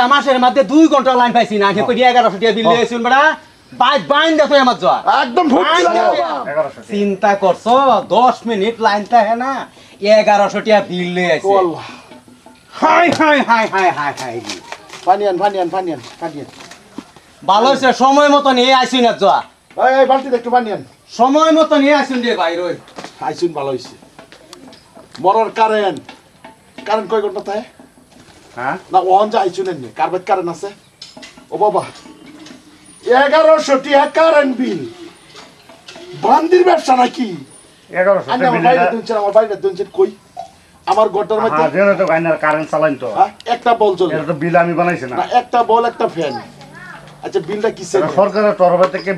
একটা মাসের মধ্যে দুই ঘণ্টা লাইন পাইছি না। আগে কই এগারোশো টাকা বিল দিয়েছিল বেড়া। বাইক বাইন দেখো আমার যাওয়া একদম চিন্তা করছ দশ মিনিট লাইন থাকে না এগারোশো টাকা বিল লয়ে আছে hi hi hi hi hi hi. ফানিয়ান ফানিয়ান ফানিয়ান ফানিয়ান। ভালো হয়েছে সময় মতো নিয়ে আইসি না যাওয়া এই এই বালতি একটু ফানিয়ান। সময় মতো নিয়ে আসুন দিয়ে বাইর হই আইসুন ভালো হইছে। মরর কারেন্ট কারেন্ট কয় ঘণ্টা থাকে হ্যাঁ? না ওহন যা আইসুন এমনি কার্বেট কারেন্ট আছে। ও বাবা এগারোশো টিয়া কারেন্ট বিল বান্দির ব্যবসা নাকি? এগারোশো আমার বাইরে দুনছেন আমার বাইরে দুনছেন কই? আমার ঘরটার মধ্যে হ্যাঁ, তো গাইনার কারেন্ট চালাইন তো। একটা বল চলে। এটা তো বিল আমি বানাইছি না। না একটা বল একটা ফ্যান আচ্ছা বিলটা সরকারের তরফ থেকে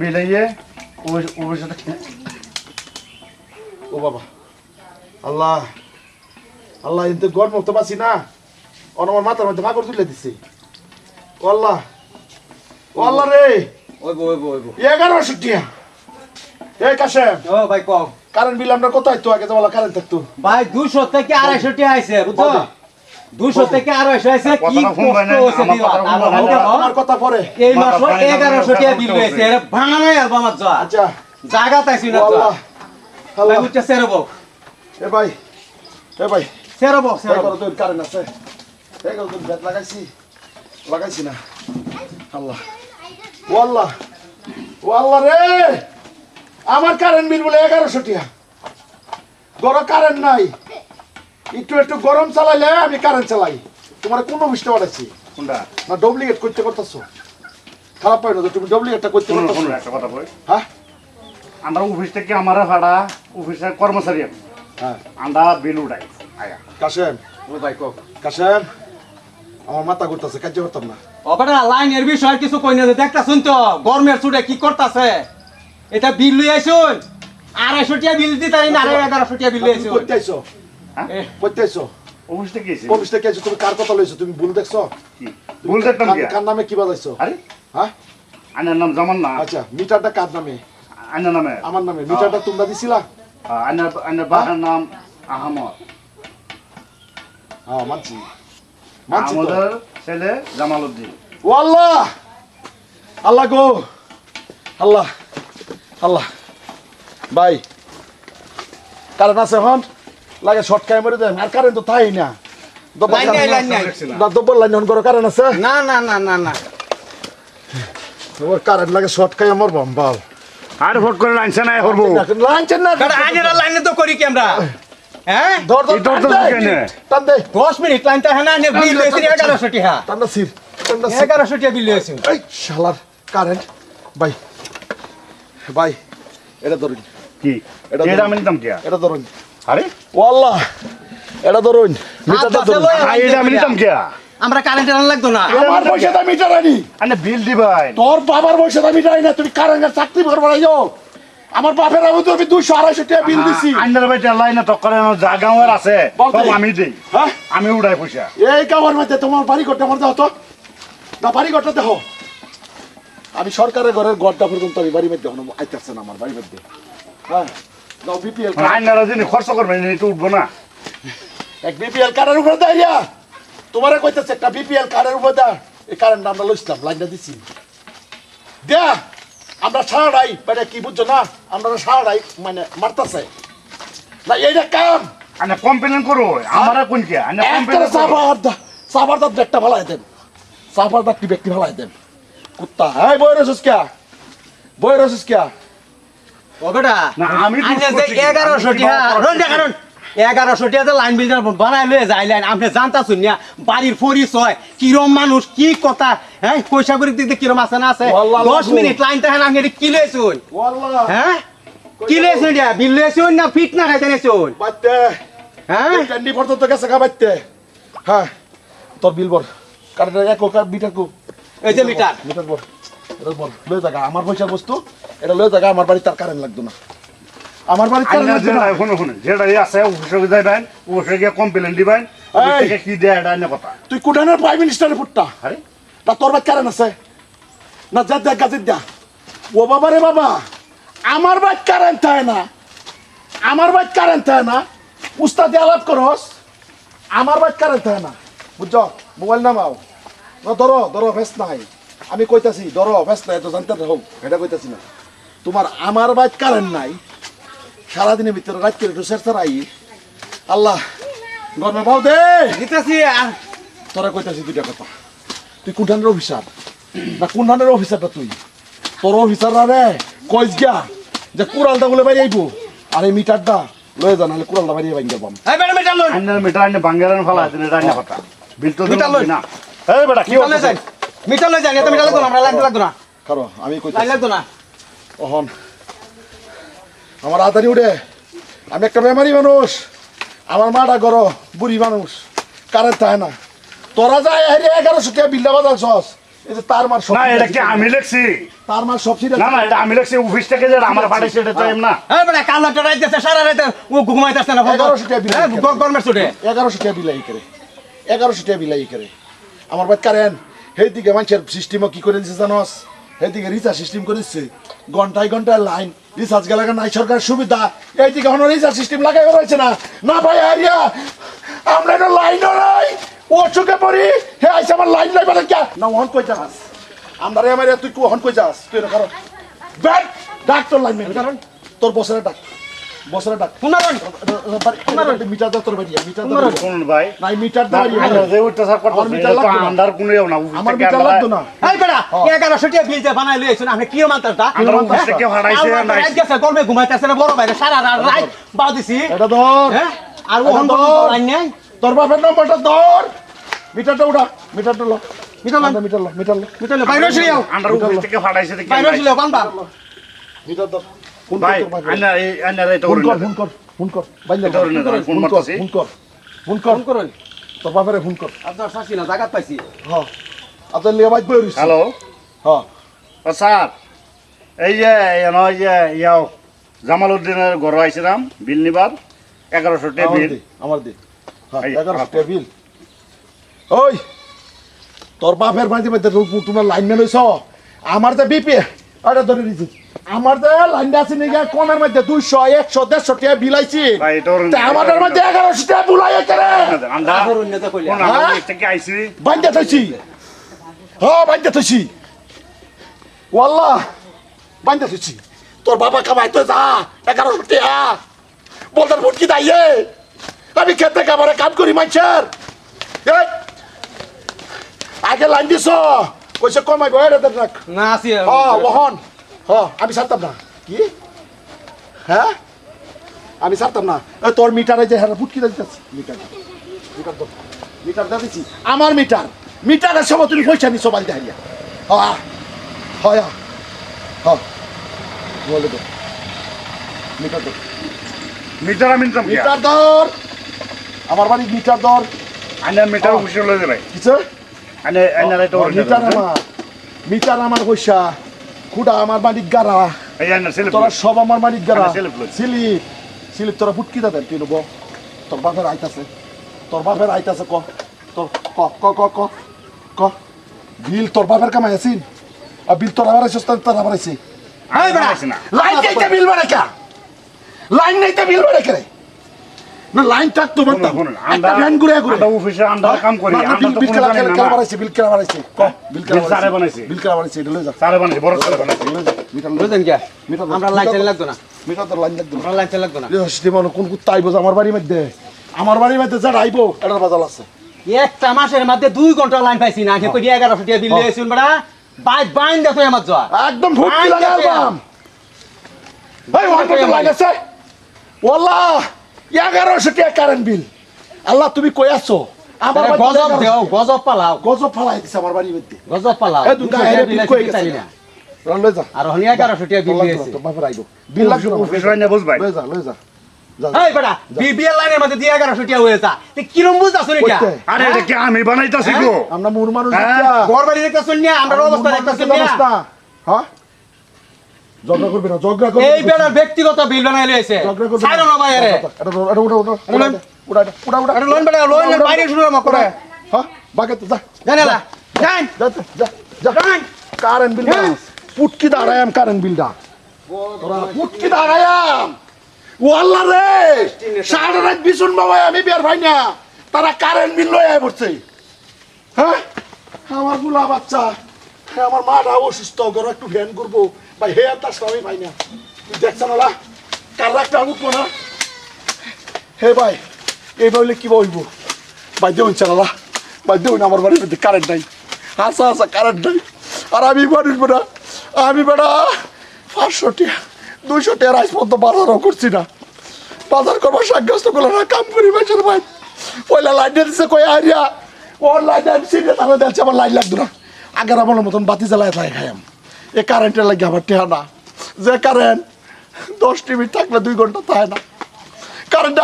ও বাবা আল্লাহ আল্লাহ এতে গরম তো পাচ্ছি না। অন আমার মাথার মধ্যে মাকড় তুলে দিছে। আল্লাহ ও আল্লাহ রে। ওইবো ওইবো ওইবো। এগারোশো টিয়া। এই কাশেম ও ভাই কও। কারেন্ট বিল আমরা কোথায় তো? আগে তো বলা কারেন্ট থাকতো। ভাই দুশো থেকে আড়াইশো টাকা আইছে বুঝছ? দুশো থেকে আড়াইশো আইছে কি আমার আমার কথা পরে। এই মাস এগারোশো টাকা বিল হয়েছে আর আমার আচ্ছা। জায়গা তাইছি না ভাই উঠছে সেরবো এ ভাই এ ভাই। সেরবো সেরবো করো তোর কারেন্ট আছে। এই ব্যাট লাগাইছি। লাগাইছি না। আল্লাহ। ও আল্লাহ। ও আল্লাহ রে! আমার কারেন্ট বিল বলে এগারোশো টিয়া গরম কারেন্ট নাই। একটু একটু গরম চালাইলে আমি কারেন্ট চালাই। তোমার কোন পাঠাচ্ছি কোনটা? না ডুপ্লিকেট করতে করতেছো খারাপ পাই না তুমি ডুপ্লিকেটটা করতে একটা কথা হ্যাঁ? আমরা অফিস থেকে আমার ভাড়া অফিসের কর্মচারী হ্যাঁ। আমরা বিল উঠাই। আয়া কাশেম। ও ভাই কাশেম। আমার মাথা ঘুরতেছে কাজ করতাম না। ওটা লাইনের বিষয় কিছু কই না দেখতা শুনতো গরমের ছুটে কি করতাছে? এটা বিল লই আইছুন আড়াইশো টাকা বিল দিতে না আড়াই এগারোশো টাকা বিল লই আইছুন করতে আইছো? এ, করতে আইছো? অফিস থেকে এসে অফিস থেকে আইছো তুমি কার কথা লইছো? তুমি ভুল দেখছ? কি? ভুল দেখতাম কি? কার- নামে কি বাজাইছো? আরে? হ্যাঁ? আইনার নাম জামান। না আচ্ছা মিটারটা কার নামে? নামে। আমার নামে। মিটারটা তোমরা দিছিলা? হ্যাঁ, নাম আহমদ। হ্যাঁ মানছি। তো। আমাদের ছেলে জামাল উদ্দিন ও আল্লাহ আল্লাহ গো! আল্লাহ! আল্লাহ! ভাই কারেন্ট আছে এখন? লাগে শর্ট খাই মরে দেন আর কারেন্ট তো তাই না। দব্বর লাইন অন করো কারেন্ট আছে? না না না না না। ওর কারেন্ট লাগে শর্ট খাই আমার বম্বাল। আর ভোট করে লাইনছে না করব। লাইন না লাইনে তো করি কি আমরা? হ্যাঁ? ধর ধর ধর, টান দে, কেনে? টান দে দশ মিনিট লাইনটা হ্যাঁ বিল লইছি এগারোশো টাকা টান দে সির টান দে সির। টাকা বিল লইছি এই শালার কারেন্ট ভাই ভাই এটা ধরুন। কি? এটা এটা আমি নিতাম কি এটা ধরুন। আরে? ওয়াল্লাহ এটা ধরুন। মিটারটা ধরুন। এটা আমি নিতাম কি আমরা কারেন্টের আন লাগতো না। আমার পয়সাটা মিটার আনি আরে বিল দিবাই তোর বাবার পয়সাটা মিটার আনি না তুমি কারেন্টের চাকরি করব না যাও আমার বাপের আমি তো দুশো আড়াইশো টাকা বিল দিছি। আইনার বাইতে লাইনে টক্করে যা গাঁয়ের আছে। আমি দেই। হ্যাঁ? আমি উড়াই পয়সা। এই কামার মধ্যে তোমার বাড়ি ঘরটা আমার দাও তো। না বাড়ি ঘরটা দেখো। আমি সরকারের ঘরের ঘরটা পর্যন্ত আমি বাড়ি মধ্যে এখনও আইতেছে না আমার বাড়ির মধ্যে। হ্যাঁ? দাও বিপিএল আইনারা যিনি খরচ করবেন এটা উঠবো না। এক বিপিএল কার্ডের উপরে দেয় রিয়া তোমারে কইতেছে একটা বিপিএল কার্ডের উপরে দেয় এই কারেন্ট আমরা লইছিলাম লাইনটা দিছি। দেয়া। আমরা সারাই মানে কি বুঝছ না? আমরা সারাই মানে মারতাছে। না এইটা কাম। আনে কমপ্লেন করো আমারা কোন কি আনে একটা কমপ্লেন করো। সাফার দা সাফার দাঁত একটা ভালাই দেন। সাফার দাঁত ব্যক্তি ভালাই দেন? কুত্তা। হ্যাঁ বই রসুস কিয়া বই রসুস কিয়া ও বেটা না, আমি কি? আমি কি টাকা বাবা রন কারণ এগারোশো টাকা লাইন বিল বানাই লয়ে যায় লাইন আপনি জানতা শুনিয়া বাড়ির পরিচয় কিরম মানুষ কি কথা হ্যাঁ? পয়সা করে দিয়ে কিরম আছে না আছে? দশ মিনিট লাইন তাহেন আপনি কি লইছুন? হ্যাঁ? কি লইছুন এটা? বিল লইছুন না ফিট না খাইতে বাইতে। হ্যাঁ? ক্যান্ডি পর্যন্ত গেছে কাবাইতে হ্যাঁ তোর বিল বল কারেন্টের এক কার মিটার কো। এই যে মিটার। মিটার বল এটা বল লয়ে জায়গা আমার পয়সার বস্তু এটা লয়ে জায়গা আমার বাড়ি তার কারেন্ট লাগতো না। আমার বাড়ি কারেন্ট আইনার লাগতো না? যেটা শুনো শুনো যেটা আছে অফিসে যাইবেন অফিসে গিয়ে কমপ্লেন দিবেন কি দেয় এটা আইনে কথা। তুই কুঠানের প্রাইম মিনিস্টারের পুট্টা আরে! না তোর বাড়ি কারেন্ট আছে? না যা দেখ গাছের দা ও বাবা রে বাবা আমার কারেন্ট থাকে না। আমার বাড়ি কারেন্ট থাকে না। উস্তাদি আলাপ করস আমার বাড়ি কারেন্ট থাকে না। বুঝছ? মোবাইল নামাও। না ধরো ধরো ফেস নাই। আমি কইতাছি ধরো ফেস নাই তো জানতে হোক এটা কইতাছি না। তোমার আমার বাইক কারেন্ট নাই। সারাদিনের ভিতরে রাত করে একটু শেষ আই। আল্লাহ গরমে পাও দে। দিতেছি তোরা কইতাছি দুইটা কথা। তুই কোন ধানের অফিসার? না কোন ধানের অফিসারটা তুই? তোর অফিসাররা রে কইস গিয়া যে কুড়ালটা বলে বাইরে আইবো। আর এই মিটারটা লয়ে যা নাহলে কুড়ালটা বাইরে বাইরে পাম এই বেটা মিটার লই। আন্নার মিটার আন্নে বাঙ্গারান ফালা দিলে রান্না কথা বিল তো মিটার লই। না। এই বেটা কি মিটার লই যাই। মিটার লই যাই এটা মিটার লাগতো না আমরা লাগতো না। কারও আমি কইতাছি লাগতো না। অহন। আমার আদানি উঠে আমি একটা বেমারি মানুষ আমার মাটা গরো বুড়ি মানুষ কারেন্ট থাকে না। তোরা যায় হেরে এগারোশো টাকা বিল্লা বাজার সস এই যে তার মার সব না এটা কি আমি লেখছি? তার মার সব না না এটা আমি লেখছি অফিস থেকে যে আমার পাঠাইছে এটা তো এম না। এই বেটা কাল একটা রাত গেছে সারা রাত ও ঘুমাইতেছে না এগারোশো টাকা বিল হ্যাঁ, গ- গরমের ছুটে এগারোশো টাকা বিলাই করে। টাকা বিলাই করে। আমার বাদ কারেন সেই দিকে মানুষের সিস্টেমও কি করে দিচ্ছে জানোস? সেই দিকে রিচার্জ সিস্টেম করে দিচ্ছে ঘন্টায় ঘন্টায় লাইন রিচার্জ গেলে নাই সরকার সুবিধা। এইদিকে দিকে এখন রিচার্জ সিস্টেম লাগাই রয়েছে না। না ভাই আরিয়া আমরা এটা লাইনও নাই। চুকে পড়ি হে আইসে আমার লাইন নাই বলে কে না ওহন কই যাস? আমরা আমার তুই ওহন কই যাস? তুই না কারণ ব্যাট ডাক্তার তোর লাইন কারণ? তোর বসের ডাক। বসরে ডাক শুনারন মিটার দাও তোর বাড়ি মিটার দাও শুনুন ভাই। নাই মিটার দাও না, আন্নার যে উঠতে স্যার আমার মিটার লাগতো না। আন্ডার কোনো না আমার মিটার লাগতো না। এই বেটা এগারোশো টাকা বিল যে বানাই লইছেন আপনি কি মানতেন তা আমরা অফিস থেকে হারাইছে নাই। রাত গেছে গরমে ঘুমাইতেছে না বড় ভাইরে সারা রাত রাত দিছি। এটা ধর। হ্যাঁ? আর ওখান ধর। নেই। তোর বাপের নম্বরটা ধর। মিটারটা উঠা মিটারটা লো। মিটার লন। মিটার লো মিটার লো। মিটার লই বাইরে ছিল আন্ডার অফিস থেকে পাঠাইছে দেখি। বাইরে ছিল বানবা। মিটার ধর। ফোন ভাই এই আন্নার এটা ফোন করে কর না। ফোন কর ফোন কর। বাইন্দা এটা ওরে না, আমি ফোন ফোন কর ফোন কর ফোন কর। ফোন করুন। তোর বাপেরে ফোন কর। আপনার শাসি না জায়গা পাইছি। হ্যাঁ। আপনার লিয়ে বাইক বই রইছে। হ্যালো? হ্যাঁ। স্যার এই যে যে ইয়াও জামাল উদ্দিনের ঘর আইছিলাম বিল নিবার এগারোশো টাকা আমার বিল দে আমার দে। হ্যাঁ এই, এগারোশো আমার- টাকা বিল ওই তোর বাপের বাড়িতে বাড়িতে তোমার লাইনম্যান হইছ আমার যে বিপি আরে ধরে দিছি আমার যে লাইনটা আছে নাকি কমের মধ্যে দুইশো একশো দেড়শো টাকা বিল আইছি। ভাই, এটা ওর- তা আমাদের মধ্যে এগারোশো টাকা বুলাই বাইন্দা থইছি। বাইন্দা থইছি। বাইন্দা থইছি। তোর বাবা কামাই তো যা এগারোশো টাকা বলতার ভুটকি দাইয়ে আমি খেতে কামারে কাম করি মানুষের আগে লাইন দিছ। কইছে কমাই গো এটা রাখ না আছি হ ওহন হ আমি ছাড়তাম না কি হ্যাঁ আমি ছাড়তাম না তোর মিটারে যে হ্যাঁ ফুটকি দিতেছি মিটার মিটার দাও। মিটার দিয়ে দিছি আমার মিটার মিটারের সময় তুমি পয়সা নিছো বাড়িতে হারিয়া হ্যাঁ হ্যাঁ হ্যাঁ বলে দে মিটার দর মিটার আমি মিটার দর আমার বাড়ি মিটার দর আন্নার মিটার অফিসে লয়ে যাবে কিসে আন্নার আন্নার এটা ওর মিটার আমার মিটার আমার পয়সা খুঁড়া আমার মালিক গাড়া এই আন্নার ছেলে তোরা সব আমার মালিক গাড়া আমি স্লিপ লই। স্লিপ স্লিপ তোরা ফুটকি দা দেন তুই নেব। তোর বাপের আইতাছে তোর বাপের আইতাছে ক। তোর ক ক ক ক ক। বিল তোর বাপের কামাই আছিস আর বিল তোর আবার আইসস তোর আবার আইসি এই বেটা আইছি না। লাইন নাইতে বিল বাড়ে কা লাইন নাইতে বিল বাড়ে কে না লাইন টাক তো শুনুন, বানতাম শুনুন, একটা আমরা- ভ্যান ঘুরে ঘুরে। আমরা অফিসে আন্ডার কাম করি না, না, আমরা বিল তো বিল কোনো কেলা জানি কেলা না বাড়াইছে বিল কেলা বাড়াইছে ক? বিল কেলা বিল স্যারে বানাইছে। বিল কেলা বাড়াইছে এটা লই যা। স্যারে বানাইছে বড় স্যারে বানাইছে। মিটার লই বুঝলেন কে? মিটার আমরা লাইন চালিয়ে লাগতো না। মিটার তোর লাইন লাগবে আমরা লাইন চালিয়ে লাগতো না না কোন কুত্তা আইবো আমার বাড়ির মধ্যে? আমার বাড়ির মধ্যে যা আইবো এটার বাজাল আছে। একটা মাসের মধ্যে দুই ঘণ্টা লাইন পাইছি না কই এগারোশো টাকা বিল দিয়েছি বেটা। বাই বাইন দেখো আমার একদম এই লাইন আছে ওয়াল্লাহ! এগারোশো টাকা কারেন্ট বিল আল্লাহ তুমি কই আছো? আমার গজব 1100 দেও গজব পালাও। গজব ফালাই দিছে আমার বাড়ির মধ্যে। গজব পালাও। এই দুটা হেরে বিল কই গেছে? না রন লই যা। আর হনি এগারোশো টাকা বিল দিয়েছি তোর বাপের আইবো বিল লাগবে না বুঝবাই লই যা লই যা। যা এই বেটা বিবিএল লাইনের মধ্যে দিয়ে এগারোশো টাকা হয়ে যা। তুই কিরম বুঝতেছ নি আরে এটা কি আমি বানাইতাছি গো? আমরা মুর মানুষ বাড়ি আমরা অবস্থা। হ্যাঁ? ঝগড়া করবি না ঝগড়া করবি এই বেটার ব্যক্তিগত বিল বানাই লইছে। ছাইরো না ভাই রে এটা এটা এটা উড়া উড়া উড়া লোন। উড়া উড়া উড়া লোন বেটা লোন বাইরে শুরু মা করে হ্যাঁ? বাগে তো যা। জানেলা জান। যা যা, যা। কারেন্ট বিল হ্যাঁ। পুটকি দাঁড়ায়াম কারেন্ট বিলটা। তোরা পুটকি দাঁড়ায়াম ও আল্লাহ রে! সারা রাত বিছুন বাবা আমি বের ভাই না। তারা কারেন্ট বিল লয়ে পড়ছে। হ্যাঁ? আমার বুলা বাচ্চা। হ্যাঁ, আমার মাটা অসুস্থ ঘরে একটু ভ্যান করব। ভাই, হে আর তার স্বামী পাই না। তুই দেখছ না কার একটা উঠবো না? হে ভাই, এই বললে কি বলব ভাই দেউন চালা ভাই দেউন আমার বাড়ির মধ্যে কারেন্ট নাই। আসা আসা কারেন্ট নাই। আর আমি মানুষ বেটা আমি বেটা পাঁচশো টিয়া, দুইশো টিয়া রাইস পর্যন্ত বাজারও করছি না। বাজার করবার সাব্যস্ত করল না, কাম করি বেচার ভাই। পয়লা লাইন দিচ্ছে কই আরিয়া ওর লাইন আমি তাহলে দেখছি আমার লাইন লাগতো না। আগের আমার মতন বাতি জ্বালায় থাকে খাইম এ কারেন্টের লাগে আমার টেহা না। যে কারেন্ট দশ টিভি থাকলে দুই ঘণ্টা থাকে না। কারেন্ট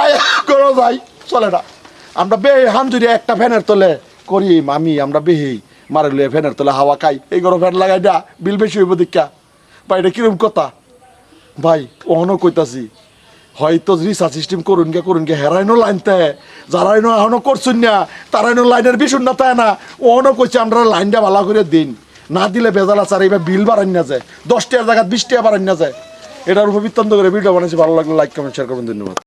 করো যাই চলে না। আমরা বে হামজুরি একটা ফ্যানের তলে করি, আমি, আমরা বেহি মারে লুয়ে ফ্যানের তলে হাওয়া খাই, এই গরম ফ্যান লাগাই না, বিল বেশি হইব দীক্ষা ভাই, এটা কিরম কথা? ভাই, অহনো কইতাছি, হয়তো রিসার্চ সিস্টেম করুন গে করুন গে হেরাইনো লাইনতে যারাইনো এখনও করছুন না, তারাইনো লাইনের বিশুন না তাই না অহনো কইছে আমরা লাইনটা ভালো করে দিন। না দিলে বেজাল আছে, আর এইবার বিল বাড়ান না যায়। দশ টাকার জায়গা বিশ টাকা বাড়ান না যায়। এটার উপর বৃত্তান্ত করে ভিডিও বানিয়েছি ভালো লাগলে লাইক কমেন্ট শেয়ার করবেন, ধন্যবাদ।